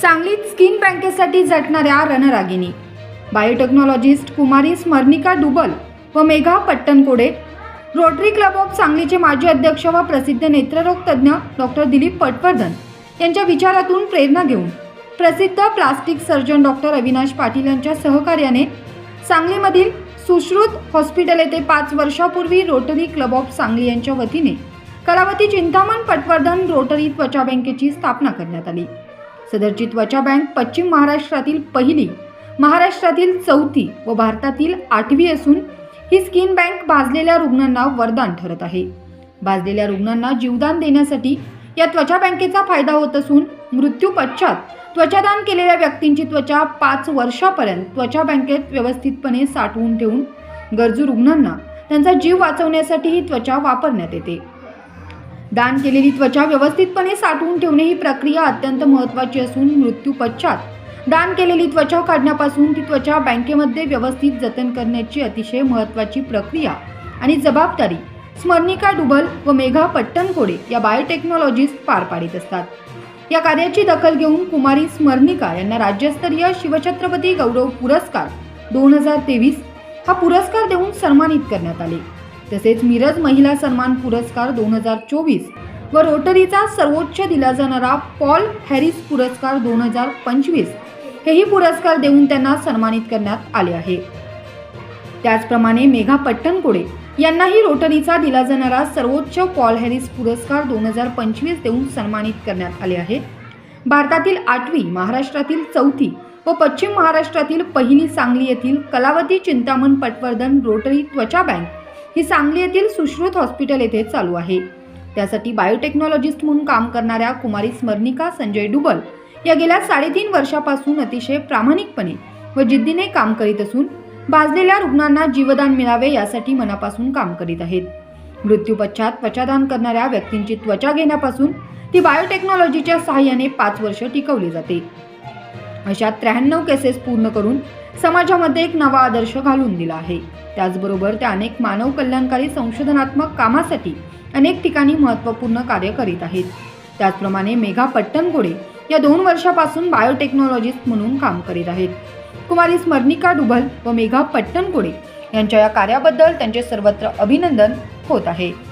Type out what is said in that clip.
सांगलीत स्किन बँकेसाठी झटणाऱ्या रणरागिनी बायोटेक्नॉलॉजिस्ट कुमारी स्मरणिका डुबल व Megha Pattankode. Rotary Club of सांगलीचे माजी अध्यक्ष व प्रसिद्ध नेत्ररोग तज्ज्ञ डॉक्टर दिलीप पटवर्धन यांच्या विचारातून प्रेरणा घेऊन प्रसिद्ध plastic surgeon doctor Avinash Patil यांच्या सहकार्याने सांगलीमधील सुश्रुत हॉस्पिटल येथे पाच वर्षापूर्वी रोटरी क्लब ऑफ सांगली यांच्या वतीने कलावती चिंतामण पटवर्धन रोटरी त्वचा बँकेची स्थापना करण्यात आली. सदरची त्वचा बँक पश्चिम महाराष्ट्रातील पहिली महाराष्ट्रातील चौथी व भारतातील आठवी असून ही स्किन बँक भाजलेल्या रुग्णांना वरदान ठरत आहे. भाजलेल्या रुग्णांना जीवदान देण्यासाठी या त्वचा बँकेचा फायदा होत असून मृत्यू पश्चात त्वचादान केलेल्या व्यक्तींची त्वचा पाच वर्षापर्यंत त्वचा बँकेत व्यवस्थितपणे साठवून ठेवून गरजू रुग्णांना त्यांचा जीव वाचवण्यासाठी ही त्वचा वापरण्यात येते. दान केलेली त्वचा व्यवस्थितपणे साठवून ठेवणे ही प्रक्रिया अत्यंत महत्त्वाची असून मृत्यू पश्चात. दान केलेली त्वचा काढण्यापासून ती त्वचा बँकेमध्ये व्यवस्थित जतन करण्याची अतिशय महत्त्वाची प्रक्रिया आणि जबाबदारी. स्मरणिका डुबल व मेघा पट्टणकोडे या बायोटेक्नॉलॉजिस्ट पार पाडित असतात. या कार्याची दखल घेऊन कुमारी स्मरणिका यांना राज्यस्तरीय शिवछत्रपती गौरव पुरस्कार दोन हजार तेवीस हा पुरस्कार देऊन सन्मानित करण्यात आले. तसेच मिरज महिला सन्मान पुरस्कार दोन हजार चोवीस व रोटरीचा सर्वोच्च दिला जाणारा पॉल हॅरिस पुरस्कार दोन हजार पंचवीस हेही पुरस्कार देऊन त्यांना सन्मानित करण्यात आले आहे. त्याचप्रमाणे मेघा पट्टणकोडे यांनाही रोटरीचा दिला जाणारा सर्वोच्च पॉल हॅरिस पुरस्कार दोन हजार पंचवीस देऊन सन्मानित करण्यात आले आहे. भारतातील आठवी महाराष्ट्रातील चौथी व पश्चिम महाराष्ट्रातील पहिली सांगली येथील कलावती चिंतामण पटवर्धन रोटरी त्वचा बँक ही सांगली येथील सुश्रुत हॉस्पिटल येथे चालू आहे. त्यासाठी बायोटेक्नॉलॉजिस्ट म्हणून काम करणाऱ्या कुमारी स्मरणिका संजय डुबल या गेल्या साडेतीन वर्षापासून अतिशय प्रामाणिकपणे व जिद्दीने काम करीत असून भाजलेल्या रुग्णांना जीवदान मिळावे यासाठी मनापासून काम करीत आहेत. मृत्यूपश्चात त्वचादान करणाऱ्या व्यक्तींची त्वचा घेण्यापासून ती बायोटेक्नॉलॉजीच्या सहाय्याने पाच वर्ष टिकवली जाते. अशा त्र्याण्णव केसेस पूर्ण करून समाजामध्ये एक नवा आदर्श घालून दिला आहे. त्याचबरोबर त्या अनेक मानव कल्याणकारी संशोधनात्मक कामासाठी अनेक ठिकाणी महत्त्वपूर्ण कार्य करीत आहेत. त्याचप्रमाणे मेघा पट्टणकोडे या दोन वर्षापासून बायोटेक्नॉलॉजिस्ट म्हणून काम करीत आहेत. कुमारी स्मरणिका डुबल व मेघा पट्टणकोडे यांच्या या कार्याबद्दल त्यांचे सर्वत्र अभिनंदन होत आहे.